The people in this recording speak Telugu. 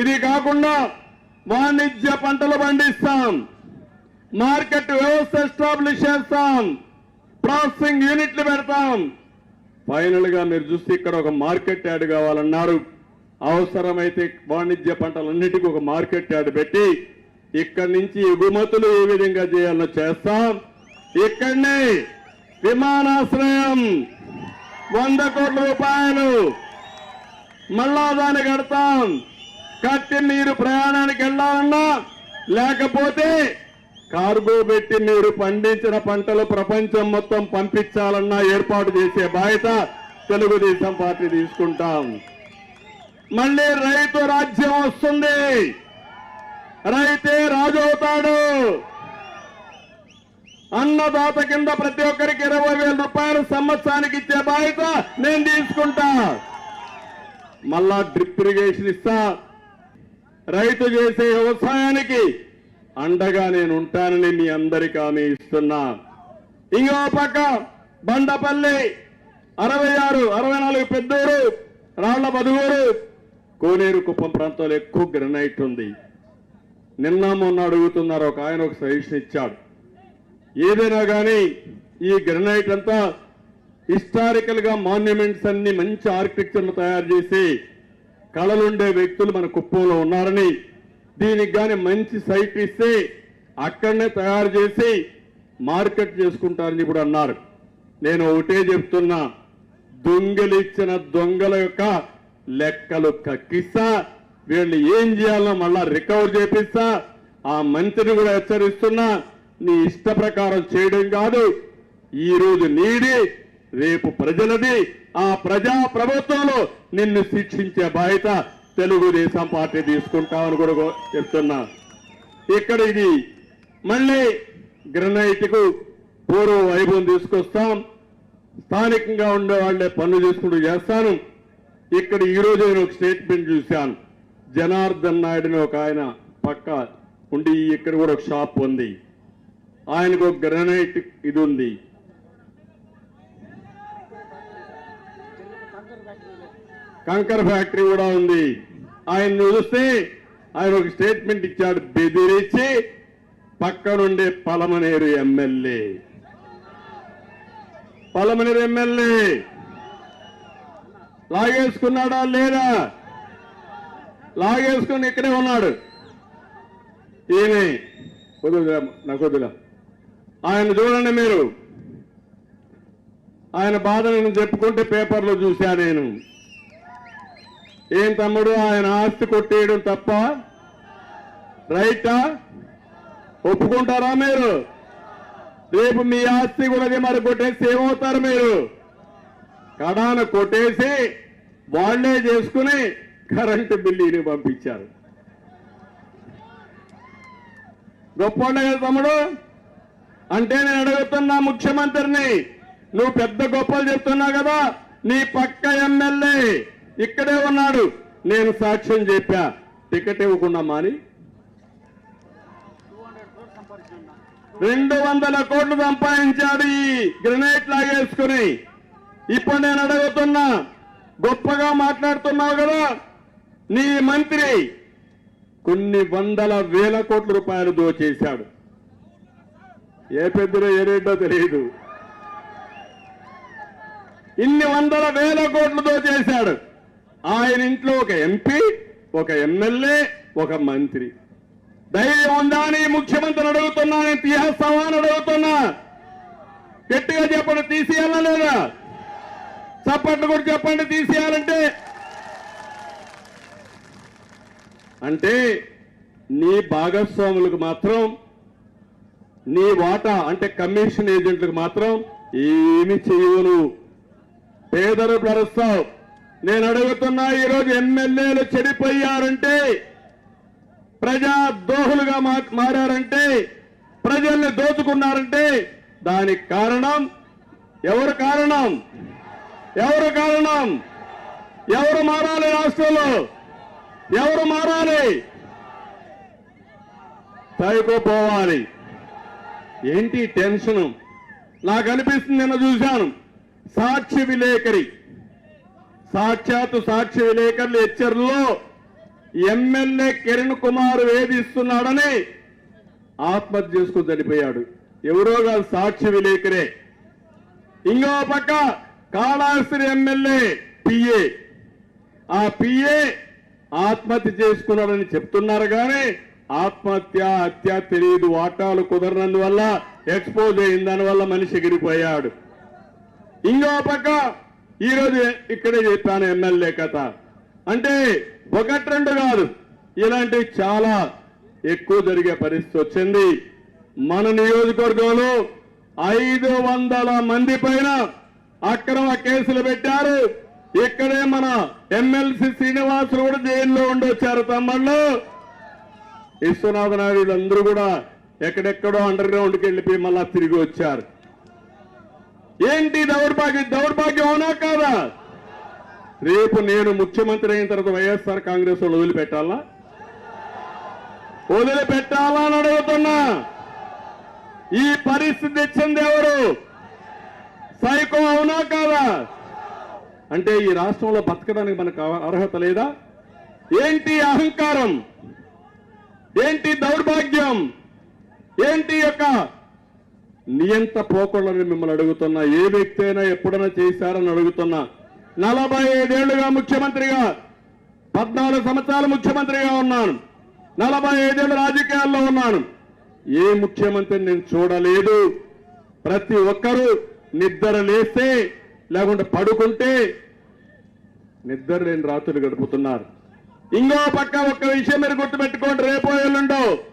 ఇది కాకుండా వాణిజ్య పంటలు పండిస్తాం. మార్కెట్ వ్యవస్థ ఎస్టాబ్లిష్ చేస్తాం. ప్రాసెసింగ్ యూనిట్లు పెడతాం. ఫైనల్గా మీరు చూస్తే ఇక్కడ ఒక మార్కెట్ యార్డ్ కావాలన్నారు. అవసరమైతే వాణిజ్య పంటలన్నిటికీ ఒక మార్కెట్ యార్డ్ పెట్టి ఇక్కడి నుంచి ఎగుమతులు ఏ విధంగా చేయాలో చేస్తాం. ఇక్కడనే విమానాశ్రయం వంద కోట్ల రూపాయలు మళ్ళా దాన్ని కడతాం. కట్టి మీరు ప్రయాణానికి వెళ్ళాలన్నా లేకపోతే కార్గో పెట్టి మీరు పండించిన పంటలు ప్రపంచం మొత్తం పంపించాలన్నా ఏర్పాటు చేసే బాధ్యత తెలుగుదేశం పార్టీ తీసుకుంటాం. మళ్ళీ రైతు రాజ్యం వస్తుంది. రైతే రాజు అవుతాడు అన్నదాత కింద ప్రతి ఒక్కరికి ఇరవై వేల రూపాయలు సంవత్సరానికి ఇచ్చే బాధ్యత నేను తీసుకుంటా. మళ్ళా డ్రిప్ ఇరిగేషన్ ఇస్తా. రైతు చేసే వ్యవసాయానికి అండగా నేను ఉంటానని మీ అందరికీ హామీ ఇస్తున్నా. ఇంకో పక్క బండపల్లి అరవై ఆరు అరవై నాలుగు పెద్దూరు రాళ్ళ బదుగూరు కోనేరు కుప్పం ప్రాంతంలో ఎక్కువ గ్రనైట్ ఉంది. నిన్న మొన్న అడుగుతున్నారు ఒక ఆయన ఒక సజెషన్ ఇచ్చాడు. ఏదైనా కానీ ఈ గ్రనైట్ అంతా హిస్టారికల్గా మాన్యుమెంట్స్ అన్ని మంచి ఆర్కిటెక్చర్ తయారు చేసి కళలుండే వ్యక్తులు మన కుప్పంలో ఉన్నారని దీనికి కానీ మంచి సైట్ ఇస్తే అక్కడనే తయారు చేసి మార్కెట్ చేసుకుంటారని ఇప్పుడు అన్నారు. నేను ఒకటే చెప్తున్నా దొంగలిచ్చిన దొంగల యొక్క లెక్కలు కక్కిస్తా వీళ్ళు ఏం చేయాలో మళ్ళా రికవర్ చేపిస్తా ఆ మంత్రిని కూడా హెచ్చరిస్తున్నా నీ ఇష్ట ప్రకారం చేయడం కాదు ఈరోజు నీడి రేపు ప్రజలది ఆ ప్రజా ప్రభుత్వంలో నిన్ను శిక్షించే బాధ్యత తెలుగుదేశం పార్టీ తీసుకుంటామని కూడా చెప్తున్నా. ఇక్కడ ఇది మళ్ళీ గ్రనైట్కు పూర్వ వైభవం తీసుకొస్తాం. స్థానికంగా ఉండే వాళ్ళే పనులు చేసుకుంటూ చేస్తాను. ఇక్కడ ఈ రోజు నేను ఒక స్టేట్మెంట్ చూశాను. జనార్దన్ నాయుడుని ఒక ఆయన పక్క ఉండి ఇక్కడ కూడా ఒక షాప్ ఉంది. ఆయనకు ఒక గ్రనైట్ ఇది ఉంది. కంకర్ ఫ్యాక్టరీ కూడా ఉంది. ఆయన చూస్తే ఆయన ఒక స్టేట్మెంట్ ఇచ్చాడు. బెదిరించి పక్కనుండే పలమనేరు ఎమ్మెల్యే. పలమనేరు ఎమ్మెల్యే లాగేసుకున్నాడా లేదా? లాగేసుకుని ఇక్కడే ఉన్నాడు. ఈయనే వదులుగా నాకు వదులా. ఆయన చూడండి మీరు. ఆయన బాధ నేను చెప్పుకుంటే పేపర్లో చూశా నేను. ఏం తమ్ముడు ఆయన ఆస్తి కొట్టేయడం తప్ప? రైటా? ఒప్పుకుంటారా మీరు? రేపు మీ ఆస్తి కూడా మరి కొట్టేసి ఏమవుతారు మీరు? కడాన కొట్టేసి వాళ్ళే చేసుకుని కరెంటు బిల్లుని పంపించారు. గొప్ప కదా తమ్ముడు? అంటే నేను అడుగుతున్నా ముఖ్యమంత్రిని నువ్వు పెద్ద గొప్పలు చెప్తున్నావు కదా నీ పక్క ఎమ్మెల్యే. ఇక్కడే ఉన్నాడు. నేను సాక్ష్యం చెప్పా. టికెట్ ఇవ్వకుండా మాని. రెండు వందల కోట్లు సంపాదించాడు ఈ గ్రెనైట్ లాగేసుకుని. ఇప్పుడు నేను అడుగుతున్నా గొప్పగా మాట్లాడుతున్నావు కదా నీ మంత్రి. కొన్ని వందల వేల కోట్ల రూపాయలు దోచేశాడు. ఏ పెద్దలో ఏ రేటో తెలియదు. ఇన్ని వందల వేల కోట్లు దోచేశాడు. ఆయన ఇంట్లో ఒక ఎంపీ ఒక ఎమ్మెల్యే ఒక మంత్రి. ధైర్యం ఉందా అని ముఖ్యమంత్రిని అడుగుతున్నా నేను తీసేస్తావా అని అడుగుతున్నా. గట్టిగా చెప్పండి తీసేయాలా లేదా? చప్పట్లు కూడా చెప్పండి తీసేయాలంటే. అంటే నీ భాగస్వాములకు మాత్రం నీ వాటా అంటే కమిషన్ ఏజెంట్లకు మాత్రం ఏమి చేయవు పేదలు పరుస్తావు నేను అడుగుతున్నా ఈరోజు ఎమ్మెల్యేలు చెడిపోయారంటే ప్రజా దోహులుగా మా- మారారంటే ప్రజల్ని దోచుకున్నారంటే దానికి కారణం ఎవరు కారణం? ఎవరు కారణం? ఎవరు మారాలి రాష్ట్రంలో? ఎవరు మారాలి? సైకో పోవాలి. ఏంటి టెన్షన్? నాకు అనిపిస్తుంది నిన్న చూశాను. సాక్షి విలేకరి. సాక్షాత్తు సాక్షి విలేకరుల హెచ్చర్లో ఎమ్మెల్యే కిరణ్ కుమార్ వేధిస్తున్నాడని ఆత్మహత్య చేసుకుని చనిపోయాడు. ఎవరో కాదు సాక్షి విలేకరే. ఇంకో పక్క కాళాస్త్రి ఎమ్మెల్యే పిఏ ఆ పిఏ ఆత్మహత్య చేసుకున్నాడని చెప్తున్నారు కానీ ఆత్మహత్య హత్య తెలియదు. వాటాలు కుదరనందువల్ల ఎక్స్పోజ్ అయిన దానివల్ల మనిషి ఎగిరిపోయాడు. ఇంకో పక్క ఈరోజు ఇక్కడే చెప్పాను ఎమ్మెల్యే కథ. అంటే ఒకటి రెండు కాదు. ఇలాంటివి చాలా ఎక్కువ జరిగే పరిస్థితి వచ్చింది. మన నియోజకవర్గంలో ఐదు వందల మంది పైన అక్రమ కేసులు పెట్టారు. ఇక్కడే మన ఎమ్మెల్సీ శ్రీనివాసులు కూడా జైల్లో ఉండొచ్చారు తమ్ముళ్ళు. విశ్వనాథ నాయుడు అందరూ కూడా ఎక్కడెక్కడో అండర్ గ్రౌండ్కి వెళ్ళిపోయి మళ్ళా తిరిగి వచ్చారు. ఏంటి దౌర్భాగ్యం? దౌర్భాగ్యం అవునా కాదా? రేపు నేను ముఖ్యమంత్రి అయిన తర్వాత వైఎస్ఆర్ కాంగ్రెస్ వాళ్ళు వదిలిపెట్టాలా? వదిలిపెట్టాలా అని అడుగుతున్నా. ఈ పరిస్థితి తెచ్చింది ఎవరు? సైకో అవునా కాదా? అంటే ఈ రాష్ట్రంలో బతకడానికి మనకు అర్హత లేదా? ఏంటి అహంకారం? ఏంటి దౌర్భాగ్యం? ఏంటి యొక్క నియంత పోకూడదని మిమ్మల్ని అడుగుతున్నా. ఏ వ్యక్తి అయినా ఎప్పుడైనా చేశారని అడుగుతున్నా. నలభై ఐదేళ్ళుగా ముఖ్యమంత్రిగా పద్నాలుగు సంవత్సరాలు ముఖ్యమంత్రిగా ఉన్నాను. నలభై ఐదేళ్ళు రాజకీయాల్లో ఉన్నాను. ఏ ముఖ్యమంత్రిని నేను చూడలేదు. ప్రతి ఒక్కరూ నిద్ర లేస్తే లేకుంటే పడుకుంటే నిద్ర లేని రాత్రులు గడుపుతున్నారు. ఇంకో పక్క ఒక్క విషయం మీరు గుర్తుపెట్టుకోండి. రేపో ఎల్లుండో